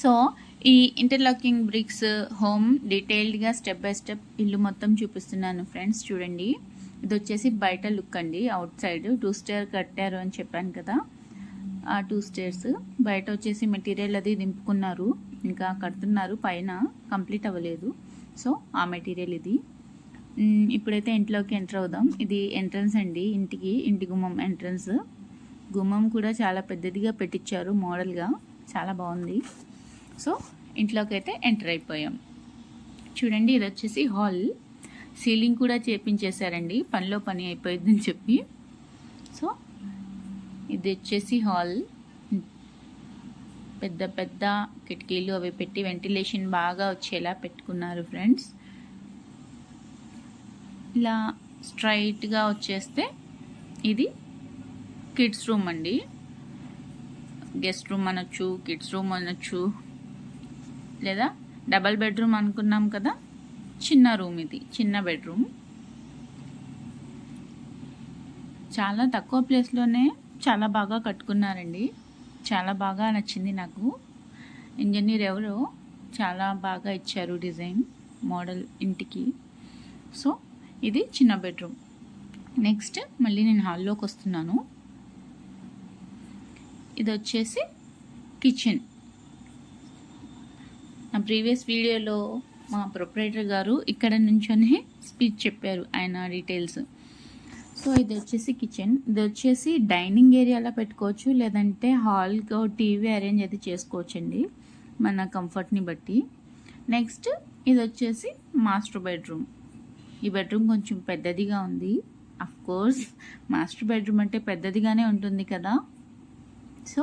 So ఈ interlocking bricks home డీటెయిల్డ్గా step by step ఇల్లు మొత్తం చూపిస్తున్నాను ఫ్రెండ్స్ చూడండి. ఇది వచ్చేసి బయట లుక్ అండి అవుట్ సైడ్ టూ స్టేర్ కట్టారు అని చెప్పాను కదా. ఆ టూ స్టేర్స్ బయట వచ్చేసి మెటీరియల్ అది దింపుకున్నారు. ఇంకా కడుతున్నారు పైన కంప్లీట్ అవ్వలేదు. సో ఆ మెటీరియల్ ఇది. ఇప్పుడైతే ఇంట్లోకి ఎంటర్ అవుదాం. ఇది ఎంట్రన్స్ అండి ఇంటికి ఇంటి గుమ్మం ఎంట్రన్స్ గుమ్మం కూడా చాలా పెద్దదిగా పెట్టించారు మోడల్గా చాలా బాగుంది. సో ఇంట్లోకి అయితే ఎంటర్ అయిపోయాం. చూడండి ఇది వచ్చేసి హాల్. సీలింగ్ కూడా చేపించేశారండి. పనిలో పని అయిపోయిందని చెప్పి. సో ఇది వచ్చేసి హాల్. పెద్ద పెద్ద కిటికీలు అవి పెట్టి వెంటిలేషన్ బాగా వచ్చేలా పెట్టుకున్నారు ఫ్రెండ్స్. ఇలా స్ట్రైట్గా వచ్చేస్తే ఇది కిడ్స్ రూమ్ అండి. గెస్ట్ రూమ్ అనొచ్చు కిడ్స్ రూమ్ అనొచ్చు. లేదా డబల్ బెడ్రూమ్ అనుకున్నాం కదా? చిన్న రూమ్ ఇది చిన్న బెడ్రూమ్. చాలా తక్కువ ప్లేస్లోనే చాలా బాగా కట్టుకున్నారండి. చాలా బాగా నచ్చింది నాకు. ఇంజనీర్ ఎవరో చాలా బాగా ఇచ్చారు డిజైన్ మోడల్ ఇంటికి. సో ఇది చిన్న బెడ్రూమ్. నెక్స్ట్ మళ్ళీ నేను హాల్లోకి వస్తున్నాను. ఇది వచ్చేసి కిచెన్. ప్రీవియస్ వీడియోలో మా ప్రొపరేటర్ గారు ఇక్కడ నుంచొని స్పీచ్ చెప్పారు ఆయన డీటెయిల్స్ సో ఇది వచ్చేసి కిచెన్ ఇది వచ్చేసి డైనింగ్ ఏరియాలో పెట్టుకోవచ్చు లేదంటే హాల్గా టీవీ అరేంజ్ అయితే చేసుకోవచ్చండి మన కంఫర్ట్ని బట్టి. నెక్స్ట్ ఇది వచ్చేసి మాస్టర్ బెడ్రూమ్ ఈ బెడ్రూమ్ కొంచెం పెద్దదిగా ఉంది. అఫ్ కోర్స్ మాస్టర్ బెడ్రూమ్ అంటే పెద్దదిగానే ఉంటుంది కదా. సో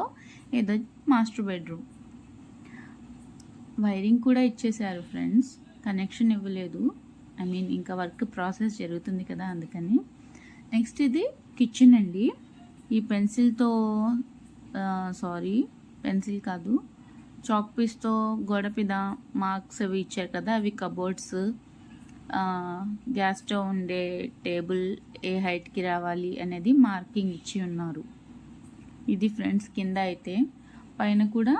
ఇది మాస్టర్ బెడ్రూమ్ వైరింగ్ కూడా ఇచ్చేసారు ఫ్రెండ్స్. కనెక్షన్ ఇవ్వలేదు. ఐ మీన్ ఇంకా వర్క్ ప్రాసెస్ జరుగుతుంది కదా అందుకని. నెక్స్ట్ ఇది కిచెన్ అండి. ఈ పెన్సిల్తో సారీ పెన్సిల్ కాదు. చాక్ పీస్తో గోడ మీద మార్క్స్ అవి ఇచ్చారు కదా అవి కబోర్డ్స్ గ్యాస్ స్టవ్ ఉండే టేబుల్ ఏ హైట్కి రావాలి అనేది మార్కింగ్ ఇచ్చి ఉన్నారు. ఇది ఫ్రెండ్స్ కింద అయితే. పైన కూడా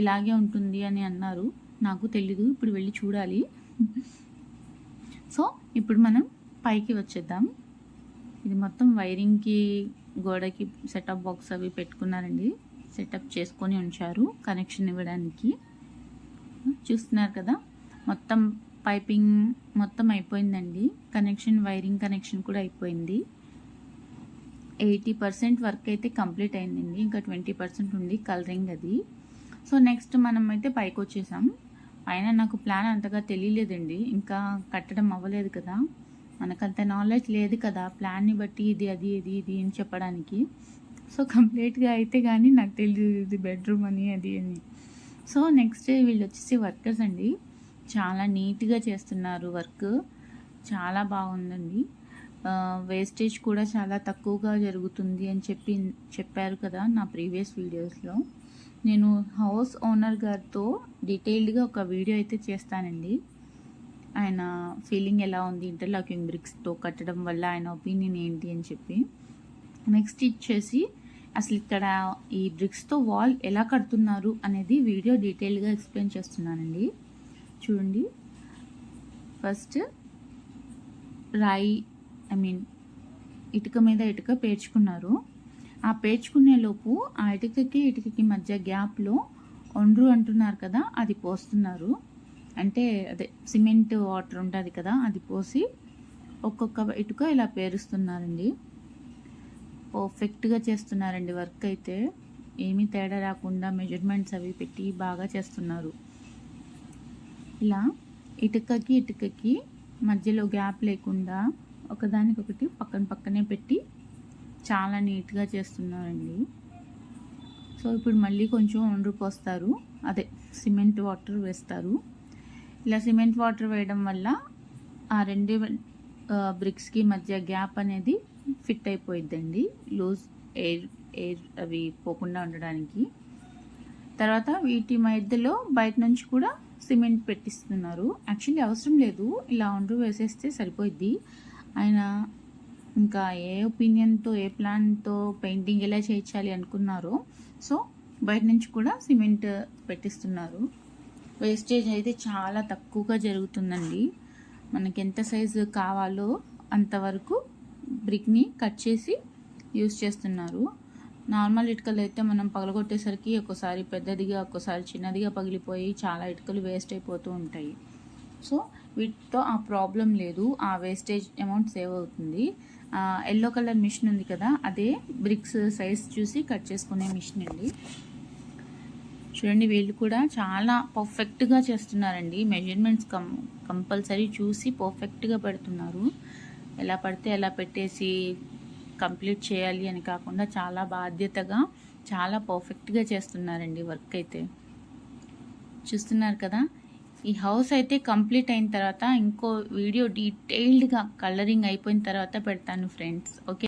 ఇలాగే ఉంటుంది అని అన్నారు. నాకు తెలీదు ఇప్పుడు వెళ్ళి చూడాలి. సో ఇప్పుడు మనం పైకి వచ్చేద్దాం. ఇది మొత్తం వైరింగ్కి గోడకి సెటప్ బాక్స్ అవి పెట్టుకున్నారండి. సెటప్ చేసుకొని ఉంచారు కనెక్షన్ ఇవ్వడానికి. చూస్తున్నారు కదా మొత్తం పైపింగ్ మొత్తం అయిపోయిందండి. కనెక్షన్ వైరింగ్ కనెక్షన్ కూడా అయిపోయింది. ఎయిటీ పర్సెంట్ వర్క్ అయితే కంప్లీట్ అయిందండి. ఇంకా ట్వంటీ పర్సెంట్ ఉంది కలరింగ్ అది. సో నెక్స్ట్ మనం అయితే పైకి వచ్చేసాం. పైన నాకు ప్లాన్ అంతగా తెలియలేదండి. ఇంకా కట్టడం అవ్వలేదు కదా. మనకంత నాలెడ్జ్ లేదు కదా. ప్లాన్ని బట్టి ఇది అది ఇది ఇది అని చెప్పడానికి. సో కంప్లీట్గా అయితే కానీ నాకు తెలియదు ఇది బెడ్రూమ్ అని అది అని. సో నెక్స్ట్ వీళ్ళు వచ్చేసి వర్కర్స్ అండి. చాలా నీట్గా చేస్తున్నారు వర్క్ చాలా బాగుందండి. వేస్టేజ్ కూడా చాలా తక్కువగా జరుగుతుంది అని చెప్పి చెప్పారు కదా నా ప్రీవియస్ వీడియోస్లో నేను హౌస్ ఓనర్ గారితో డీటెయిల్డ్గా ఒక వీడియో అయితే చేస్తానండి. ఆయన ఫీలింగ్ ఎలా ఉంది ఇంటర్లాకింగ్ బ్రిక్స్తో కట్టడం వల్ల ఆయన ఒపీనియన్ ఏంటి అని చెప్పి. నెక్స్ట్ ఇచ్చేసి అసలు ఇక్కడ ఈ బ్రిక్స్తో వాల్ ఎలా కడుతున్నారు అనేది వీడియో డీటెయిల్గా ఎక్స్ప్లెయిన్ చేస్తున్నానండి. చూడండి. ఫస్ట్ రాయి ఐ మీన్ ఇటుక మీద ఇటుక పేర్చుకున్నారు. ఆ పేర్చుకునే లోపు ఆ ఇటుకకి ఇటుకకి మధ్య గ్యాప్లో ఒండ్రు అంటున్నారు కదా అది పోస్తున్నారు. అంటే అదే సిమెంట్ వాటర్ ఉంటుంది కదా అది పోసి ఒక్కొక్క ఇటుక ఇలా పేరుస్తున్నారండి. పర్ఫెక్ట్గా చేస్తున్నారండి వర్క్ అయితే. ఏమీ తేడా రాకుండా మెజర్మెంట్స్ అవి పెట్టి బాగా చేస్తున్నారు. ఇలా ఇటుకకి ఇటుకకి మధ్యలో గ్యాప్ లేకుండా ఒకదానికొకటి పక్కన పక్కనే పెట్టి చాలా నీట్గా చేస్తున్నారండి. సో ఇప్పుడు మళ్ళీ కొంచెం ఒండ్రు పోస్తారు. అదే సిమెంట్ వాటర్ వేస్తారు. ఇలా సిమెంట్ వాటర్ వేయడం వల్ల ఆ రెండు బ్రిక్స్కి మధ్య గ్యాప్ అనేది ఫిట్ అయిపోయిద్దండి. లూజ్ ఎయిర్ ఎయిర్ అవి పోకుండా ఉండడానికి. తర్వాత వీటి మధ్యలో బయట నుంచి కూడా సిమెంట్ పెట్టిస్తున్నారు. యాక్చువల్లీ అవసరం లేదు. ఇలా ఒండ్రు వేసేస్తే సరిపోయిద్ది. ఆయన ఇంకా ఏ ఒపీనియన్తో ఏ ప్లాన్తో పెయింటింగ్ ఎలా చేయించాలి అనుకున్నారో సో బయట నుంచి కూడా సిమెంట్ పెట్టిస్తున్నారు. వేస్టేజ్ అయితే చాలా తక్కువగా జరుగుతుందండి. మనకి ఎంత సైజు కావాలో అంతవరకు బ్రిక్ని కట్ చేసి యూస్ చేస్తున్నారు. నార్మల్ ఇటుకలు అయితే మనం పగలగొట్టేసరికి ఒక్కోసారి పెద్దదిగా ఒక్కోసారి చిన్నదిగా పగిలిపోయి చాలా ఇటుకలు వేస్ట్ అయిపోతూ ఉంటాయి. సో వీటితో ఆ ప్రాబ్లం లేదు. ఆ వేస్టేజ్ అమౌంట్ సేవ్ అవుతుంది. ఎల్లో కలర్ మిషన్ ఉంది కదా అదే బ్రిక్స్ సైజ్ చూసి కట్ చేసుకునే మిషన్ అండి. చూడండి వీళ్ళు కూడా చాలా పర్ఫెక్ట్గా చేస్తున్నారండి. మెజర్మెంట్స్ కం కంపల్సరీ చూసి పర్ఫెక్ట్గా పెడుతున్నారు. ఎలా పడితే ఎలా పెట్టేసి కంప్లీట్ చేయాలి అని కాకుండా చాలా బాధ్యతగా చాలా పర్ఫెక్ట్గా చేస్తున్నారండి వర్క్ అయితే. చూస్తున్నారు కదా ఈ హౌస్ అయితే కంప్లీట్ అయిన తర్వాత ఇంకో వీడియో డీటెయిల్డ్గా కలరింగ్ అయిపోయిన తర్వాత పెడతాను ఫ్రెండ్స్ ఓకే?